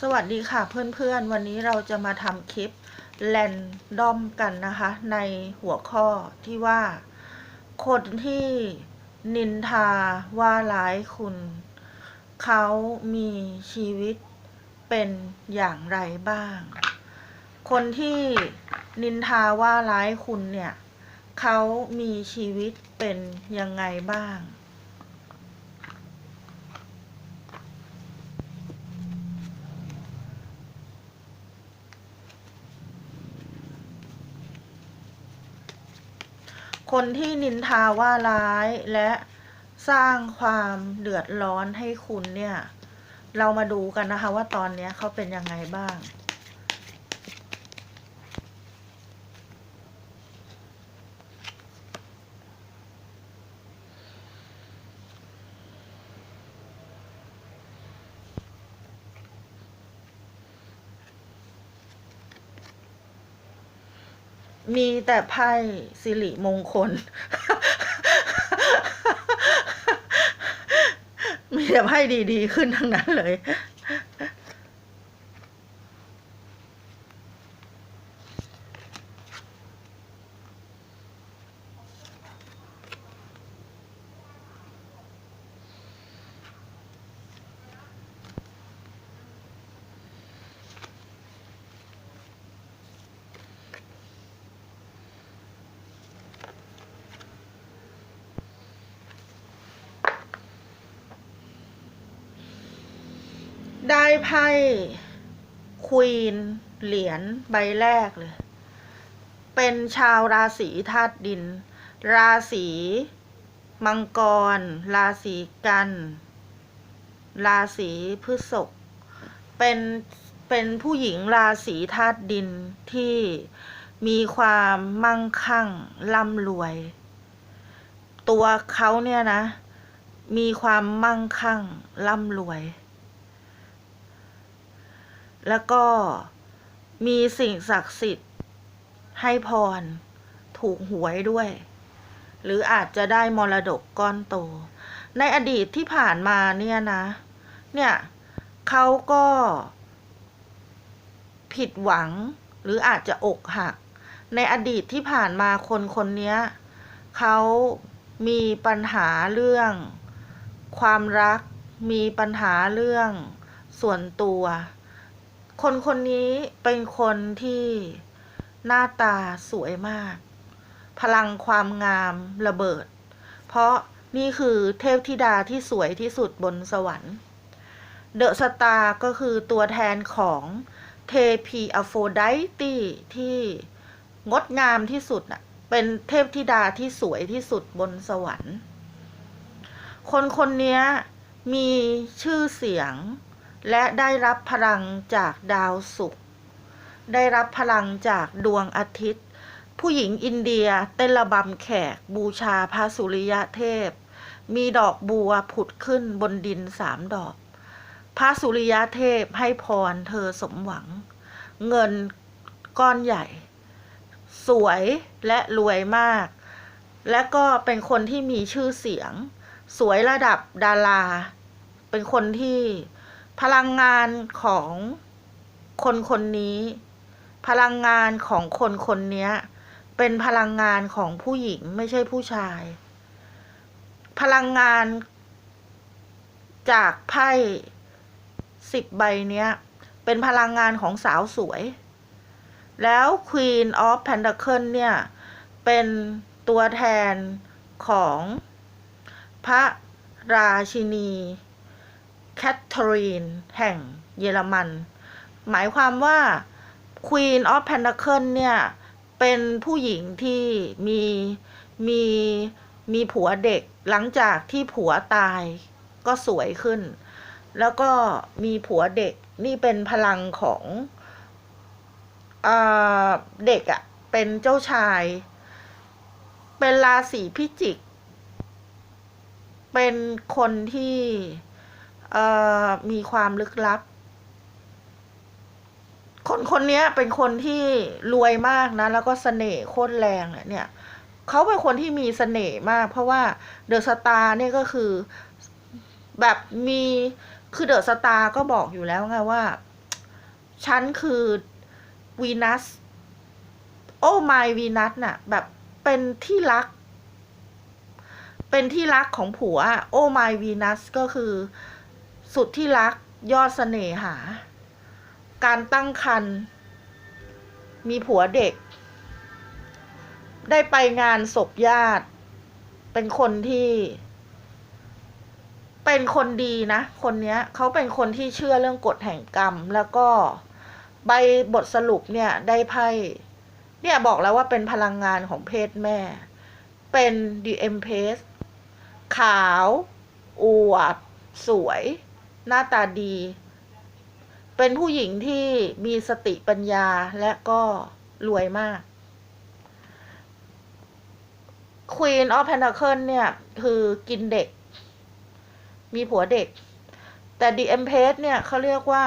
สวัสดีค่ะเพื่อนๆ วันนี้เราจะมาทำคลิปแรนดอมกันนะคะ ในหัวข้อที่ว่า คนที่นินทาว่าร้ายคุณ เขามีชีวิตเป็นอย่างไรบ้าง คนที่นินทาว่าร้ายคุณเนี่ย เขามีชีวิตเป็นยังไงบ้าง คนที่นินทาว่าร้ายและสร้างความเดือดร้อนให้คุณเนี่ย เรามาดูกันนะคะว่าตอนนี้เขาเป็นยังไงบ้าง มีแต่ไพ่สิริมงคล มีแต่ไพ่ดีๆ ขึ้นทั้งนั้นเลย ได้ไพ่ควีนเหรียญใบแรกเลย เป็นชาวราศีธาตุดิน ราศีมังกร ราศีกัน ราศีพฤษภเป็นเป็นผู้หญิงราศีธาตุดินที่มีความมั่งคั่งร่ำรวย ตัวเขาเนี่ยนะ มีความมั่งคั่งร่ำรวย แล้วก็มีสิ่งศักดิ์สิทธิ์ให้พร ถูกหวยด้วย หรืออาจจะได้มรดกก้อนโต ในอดีตที่ผ่านมาเนี่ยนะ เนี่ยเขาก็ ผิดหวังหรืออาจจะอกหัก ในอดีตที่ผ่านมาคนคนนี้เขามีปัญหาเรื่อง ความรัก มีปัญหาเรื่อง ส่วนตัว คนคนนี้เป็นคนที่หน้าตาสวยมาก พลังความงามระเบิด เพราะนี่คือเทพธิดาที่สวยที่สุดบนสวรรค์ เดอะสตาร์ก็คือตัวแทนของเทพีอโฟไดตีที่งดงามที่สุดน่ะ เป็นเทพธิดาที่สวยที่สุดบนสวรรค์ คนคนนี้มีชื่อเสียง และได้รับพลังจากดาวศุกร์ได้รับพลังจากดวงอาทิตย์ ผู้หญิงอินเดียเต้นระบำแขกบูชาพระสุริยะเทพ มีดอกบัวผุดขึ้นบนดินสามดอก พระสุริยะเทพให้พรเธอสมหวัง เงินก้อนใหญ่ สวยและรวยมาก และก็เป็นคนที่มีชื่อเสียง สวยระดับดารา เป็นคนที่ พลังงานของคนคนนี้ พลังงานของคนคนนี้เป็นพลังงานของผู้หญิงไม่ใช่ผู้ชาย พลังงานจากไพ่สิบใบเนี้ย เป็นพลังงานของสาวสวย แล้ว Queen of Pentacle เนี่ย เป็นตัวแทนของพระราชินี แคทเธอรีนแห่งเยอรมัน หมายความว่า Queen of Pentacle เนี่ย เป็นผู้หญิงที่มีมีมีผัวเด็กหลังจากที่ผัวตายก็สวยขึ้น แล้วก็มีผัวเด็กนี่เป็นพลังของอเด็กอะ่ะ เป็นเจ้าชาย เป็นราศีพิจิก เป็นคนที่ เอ่อมีความลึกลับ คนคนนี้เป็นคนที่รวยมากนะ แล้วก็เสน่ห์โคตรแรงอะเนี่ยเขาเป็นคนที่มีเสน่ห์มาก เพราะว่าเดอะสตาร์เนี่ยก็คือแบบมีคือเดอะสตาร์ก็บอกอยู่แล้วไงว่า ฉันคือวีนัสโอ้ไมวีนัสน่ะ แบบเป็นที่รัก เป็นที่รักของผัว โอ้ไมวีนัสก็คือ สุดที่รักยอดเสน่หา การตั้งครรภ์มีผัวเด็ก ได้ไปงานศพญาติ เป็นคนที่ เป็นคนดีนะ คนเนี้ยเขาเป็นคนที่เชื่อเรื่องกฎแห่งกรรม แล้วก็ใบบทสรุปเนี่ยได้ไพ่เนี่ยบอกแล้วว่าเป็นพลังงานของเพศแม่ เป็น The Empress ขาว อวบ สวย หน้าตาดี เป็นผู้หญิงที่มีสติปัญญาและก็รวยมาก Queen of Pentacle เนี่ย คือกินเด็ก มีผัวเด็ก แต่ The Empress เนี่ยเขาเรียกว่า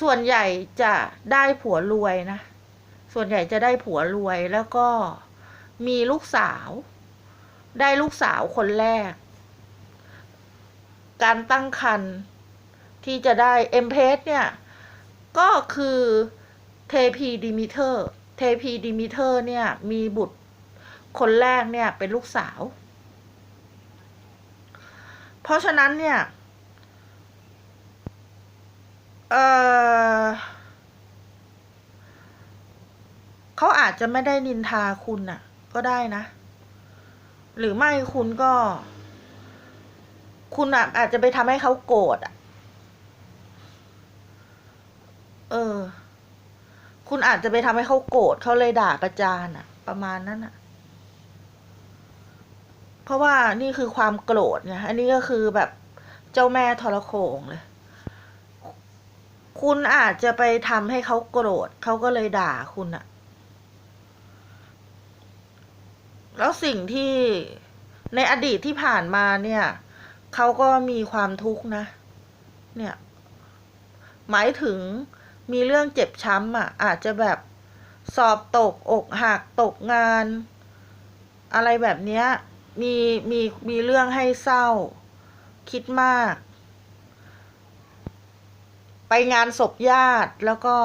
ส่วนใหญ่จะได้ผัวรวยนะ ส่วนใหญ่จะได้ผัวรวยแล้วก็มีลูกสาว ได้ลูกสาวคนแรก การตั้งครรภ์ที่จะได้เอ็มเพสเนี่ย ก็คือเทพีดิมิเตอร์ เทพีดิมิเตอร์เนี่ย มีบุตรคนแรกเนี่ยเป็นลูกสาว เพราะฉะนั้นเนี่ยเออเขาอาจจะไม่ได้นินทาคุณน่ะ ก็ได้นะ หรือไม่คุณก็ คุณอาจจะไปทำให้เขาโกรธอะ เออ คุณอาจจะไปทำให้เขาโกรธเขาเลยด่าประจานอะ ประมาณนั้นอะ เพราะว่านี่คือความโกรธไงอันนี้ก็คือแบบเจ้าแม่ทรโขงเลย คุณอาจจะไปทำให้เขาโกรธเขาก็เลยด่าคุณอะแล้วสิ่งที่ในอดีตที่ผ่านมาเนี่ย เขาก็มีความทุกข์นะ เนี่ย หมายถึงมีเรื่องเจ็บช้ำอะ อาจจะแบบสอบตกอกหักตกงาน อะไรแบบเนี้ย มีมีมีเรื่องให้เศร้า คิดมาก ไปงานศพญาติแล้วก็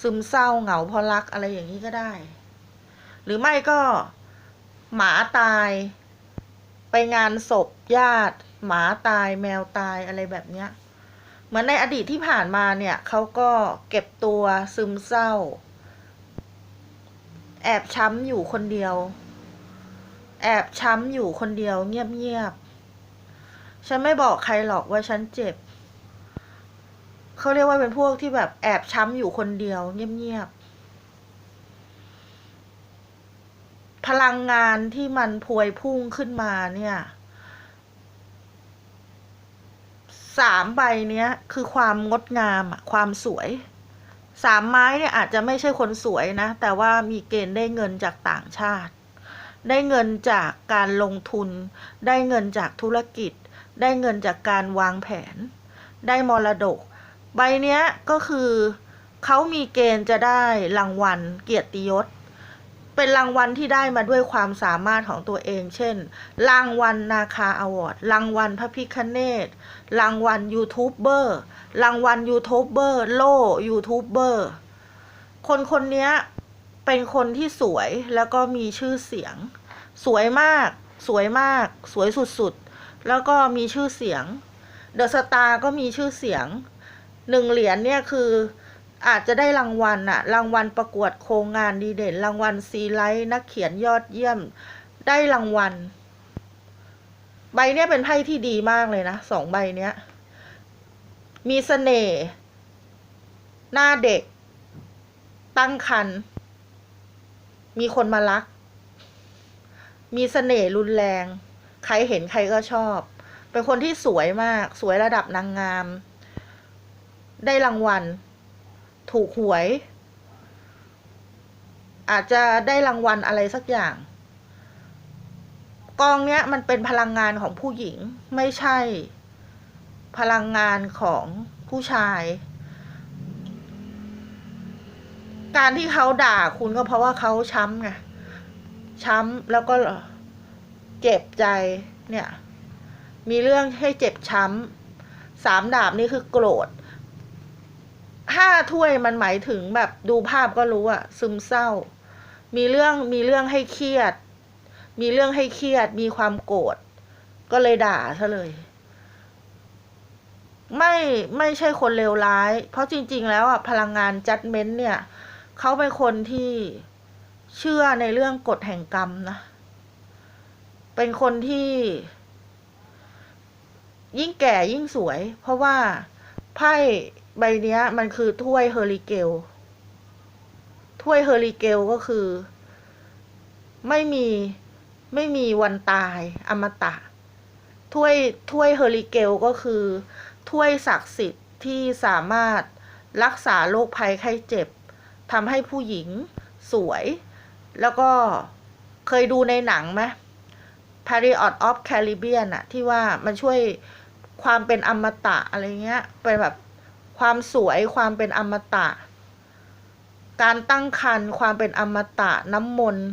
ซึมเศร้าเหงาเพราะรักอะไรอย่างนี้ก็ได้ หรือไม่ก็หมาตาย ไปงานศพญาติ หมาตายแมวตายอะไรแบบเนี้ยเหมือนในอดีตที่ผ่านมาเนี่ยเขาก็เก็บตัวซึมเศร้า แอบช้ำอยู่คนเดียว แอบช้ำอยู่คนเดียวเงียบๆฉันไม่บอกใครหรอกว่าฉันเจ็บเขาเรียกว่าเป็นพวกที่แบบแอบช้ำอยู่คนเดียวเงียบๆพลังงานที่มันพวยพุ่งขึ้นมาเนี่ย สามใบเนี้ยคือความงดงามอะความสวยสามไม้เนี่ยอาจจะไม่ใช่คนสวยนะ แต่ว่ามีเกณฑ์ได้เงินจากต่างชาติ ได้เงินจากการลงทุน ได้เงินจากธุรกิจ ได้เงินจากการวางแผน ได้มรดก ใบเนี้ยก็คือเขามีเกณฑ์จะได้รางวัลเกียรติยศ เป็นรางวัลที่ได้มาด้วยความสามารถของตัวเอง เช่น รางวัลนาคาอวอร์ด รางวัลพระพิคเนตรางวัลยูทูบเบอร์ รางวัลยูทูบเบอร์ โล่ยูทูบเบอร์ คนคนนี้เป็นคนที่สวยแล้วก็มีชื่อเสียง สวยมาก สวยมาก สวยสุดๆ แล้วก็มีชื่อเสียง เดอะสตาร์ก็มีชื่อเสียง หนึ่งเหรียญเนี่ยคือ อาจจะได้รางวัลอะรางวัลประกวดโครงงานดีเด่น รางวัลซีไลท์นักเขียนยอดเยี่ยม ได้รางวัล ใบเนี้ยเป็นไพ่ที่ดีมากเลยนะสองใบเนี้ย มีเสน่ห์หน้าเด็ก ตั้งคัน มีคนมารัก มีเสน่ห์รุนแรง ใครเห็นใครก็ชอบ เป็นคนที่สวยมาก สวยระดับนางงาม ได้รางวัล ถูกหวย อาจจะได้รางวัลอะไรสักอย่าง กองเนี้ยมันเป็นพลังงานของผู้หญิงไม่ใช่ พลังงานของผู้ชาย การที่เขาด่าคุณก็เพราะว่าเขาช้ำไงช้ำแล้วก็เจ็บใจเนี่ย มีเรื่องให้เจ็บช้ำสามดาบนี่คือโกรธ ห้าถ้วยมันหมายถึงแบบดูภาพก็รู้อะซึมเศร้า มีเรื่องมีเรื่องให้เครียด มีเรื่องให้เครียด มีความโกรธก็เลยด่าซะเลย ไม่ไม่ใช่คนเลวร้าย เพราะจริง ๆ แล้วอะพลังงานจัดเม้นเนี่ยเขาเป็นคนที่เชื่อในเรื่องกฎแห่งกรรมนะเป็นคนที่ ยิ่งแก่ยิ่งสวย เพราะว่า ไพ่ใบเนี้ยมันคือถ้วยเฮอริเกล ถ้วยเฮอริเกลก็คือ ไม่มีไม่มีวันตายอมตะ ถ้วยถ้วยเฮอริเกลก็คือ ถ้วยศักดิ์สิทธิ์ที่สามารถรักษาโรคภัยไข้เจ็บทำให้ผู้หญิงสวย แล้วก็เคยดูในหนังไหม Parrot of Caribbean อะที่ว่ามันช่วย ความเป็นอมตะอะไรเงี้ยเป็นแบบความสวยความเป็นอมตะ การตั้งครรภ์ความเป็นอมตะน้ำมนต์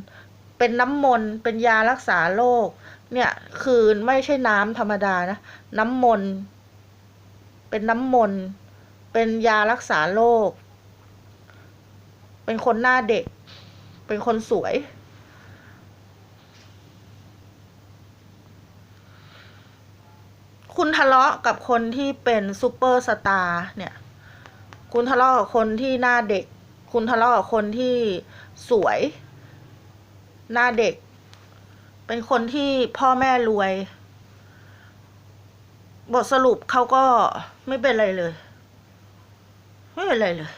เป็นน้ำมนต์เป็นยารักษาโรคเนี่ยคือไม่ใช่น้ำธรรมดานะน้ำมนต์เป็นน้ำมนต์เป็นยารักษาโรคเป็นคนหน้าเด็ก เป็นคนสวย คุณทะเลาะกับคนที่เป็นซูเปอร์สตาร์เนี่ย คุณทะเลาะกับคนที่หน้าเด็ก คุณทะเลาะกับคนที่สวย หน้าเด็ก เป็นคนที่พ่อแม่รวย บทสรุปเขาก็ไม่เป็นไรเลย ไม่เป็นไรเลย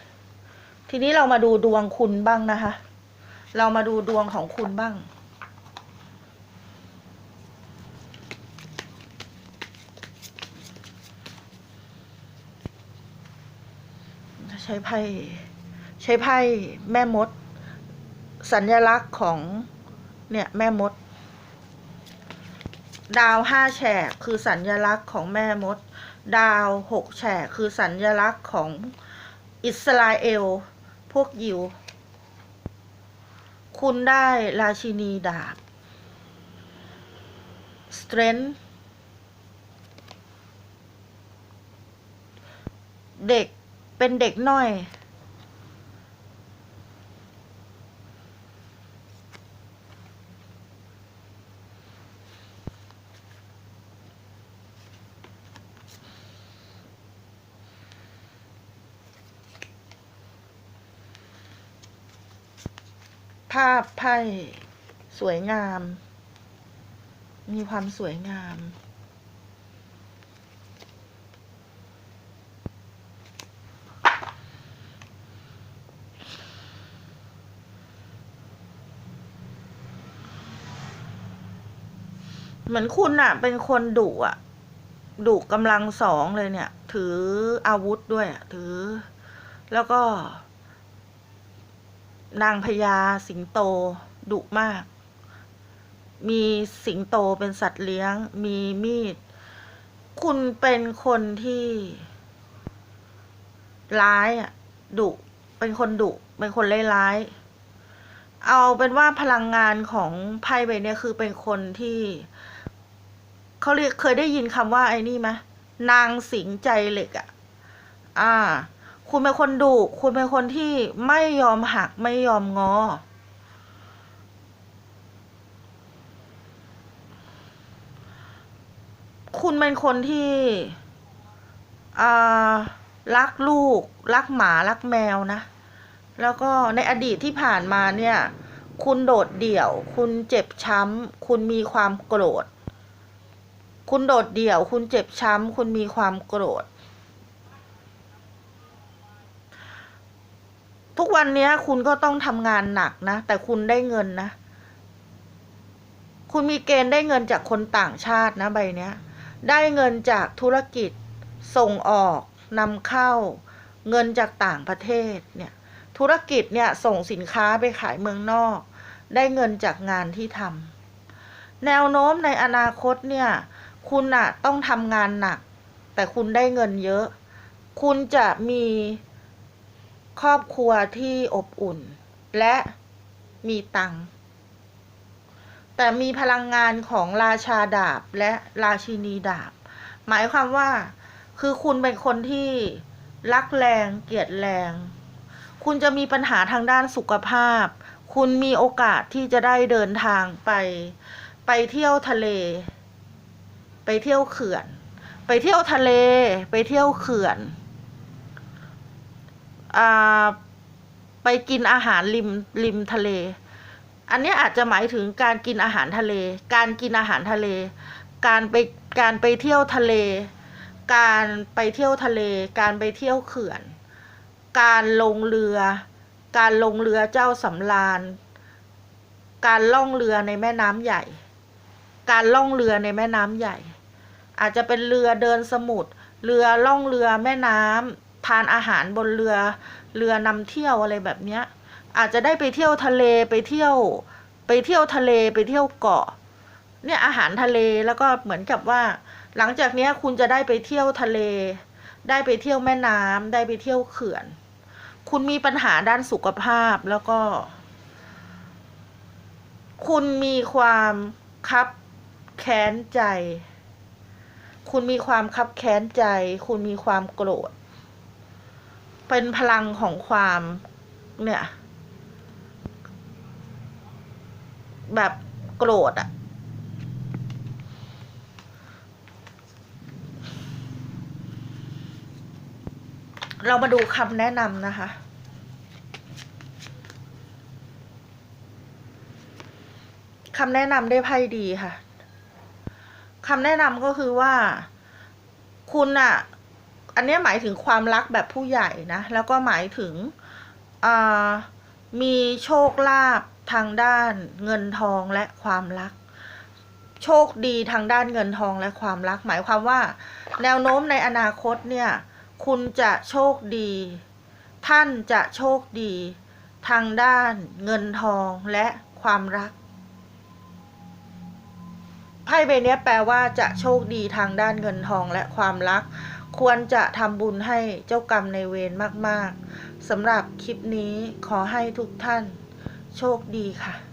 ทีนี้เรามาดูดวงคุณบ้างนะคะ เรามาดูดวงของคุณบ้าง ใช้ไพ่ใช้ไพ่แม่มด สัญลักษณ์ของเนี่ยแม่มด ดาวห้าแฉกคือสัญลักษณ์ของแม่มด ดาวหกแฉกคือสัญลักษณ์ของอิสราเอล พวกยิว คุณได้ราชินีดาบ strength เด็ก เป็นเด็กน้อย ภาพไพ่สวยงาม มีความสวยงาม เหมือนคุณอะเป็นคนดุอะดุกำลังสองเลยเนี่ย ถืออาวุธด้วยอะถือ แล้วก็ นางพญาสิงโตดุมาก มีสิงโตเป็นสัตว์เลี้ยง มีมีด คุณเป็นคนที่ร้ายอะดุเป็นคนดุเป็นคนเล่ร้าย เอาเป็นว่าพลังงานของไพ่ใบนี้คือเป็นคนที่ เขาเรียกเคยได้ยินคำว่าไอ้นี่ไหมนางสิงใจเหล็กอะ อ่า คุณเป็นคนดุคุณเป็นคนที่ไม่ยอมหักไม่ยอมงอ คุณเป็นคนที่อ่ารักลูก รักหมารักแมวนะ แล้วก็ในอดีตที่ผ่านมาเนี่ย คุณโดดเดี่ยว คุณเจ็บช้ำ คุณมีความโกรธ คุณโดดเดี่ยว คุณเจ็บช้ำ คุณมีความโกรธ ทุกวันนี้คุณก็ต้องทำงานหนักนะ แต่คุณได้เงินนะ คุณมีเกณฑ์ได้เงินจากคนต่างชาตินะใบเนี้ย ได้เงินจากธุรกิจ ส่งออกนำเข้า เงินจากต่างประเทศเนี่ย ธุรกิจเนี่ยส่งสินค้าไปขายเมืองนอก ได้เงินจากงานที่ทำแนวโน้มในอนาคตเนี่ย คุณอะต้องทำงานหนัก แต่คุณได้เงินเยอะ คุณจะมีครอบครัวที่อบอุ่น และมีตังค์แต่มีพลังงานของราชาดาบและราชินีดาบ หมายความว่า คือคุณเป็นคนที่รักแรงเกลียดแรง คุณจะมีปัญหาทางด้านสุขภาพ คุณมีโอกาสที่จะได้เดินทางไป ไปเที่ยวทะเล ไปเที่ยวเขื่อน ไปเที่ยวทะเล ไปเที่ยวเขื่อนอ่าไปกินอาหารริมริมทะเล อันนี้อาจจะหมายถึงการกินอาหารทะเล การกินอาหารทะเล การไปการไปเที่ยวทะเล การไปเที่ยวทะเล การไปเที่ยวเขื่อน การลงเรือ การลงเรือเจ้าสำราญ การล่องเรือในแม่น้ำใหญ่ การล่องเรือในแม่น้ำใหญ่ อาจจะเป็นเรือเดินสมุทรเรือล่องเรือแม่น้ำทานอาหารบนเรือเรือนำเที่ยวอะไรแบบเนี้ยอาจจะได้ไปเที่ยวทะเลไปเที่ยว ไปเที่ยวทะเลไปเที่ยวเกาะ เนี่ยอาหารทะเลแล้วก็เหมือนกับว่า หลังจากเนี้ยคุณจะได้ไปเที่ยวทะเล ได้ไปเที่ยวแม่น้ำได้ไปเที่ยวเขื่อน คุณมีปัญหาด้านสุขภาพแล้วก็ คุณมีความคับ แค้นใจ คุณมีความคับแค้นใจ คุณมีความโกรธ เป็นพลังของความเนี่ย แบบโกรธอะเรามาดูคำแนะนำนะคะ คำแนะนำได้ไพ่ดีค่ะ คำแนะนำก็คือว่า คุณอะอันนี้หมายถึงความรักแบบผู้ใหญ่นะ แล้วก็หมายถึงมีโชคลาภทางด้านเงินทองและความรัก โชคดีทางด้านเงินทองและความรัก หมายความว่า แนวโน้มในอนาคตเนี่ย คุณจะโชคดี ท่านจะโชคดี ทางด้านเงินทองและความรัก ไพ่ใบนี้แปลว่าจะโชคดีทางด้านเงินทองและความรัก ควรจะทำบุญให้เจ้ากรรมในเวรมากๆสำหรับคลิปนี้ขอให้ทุกท่าน โชคดีค่ะ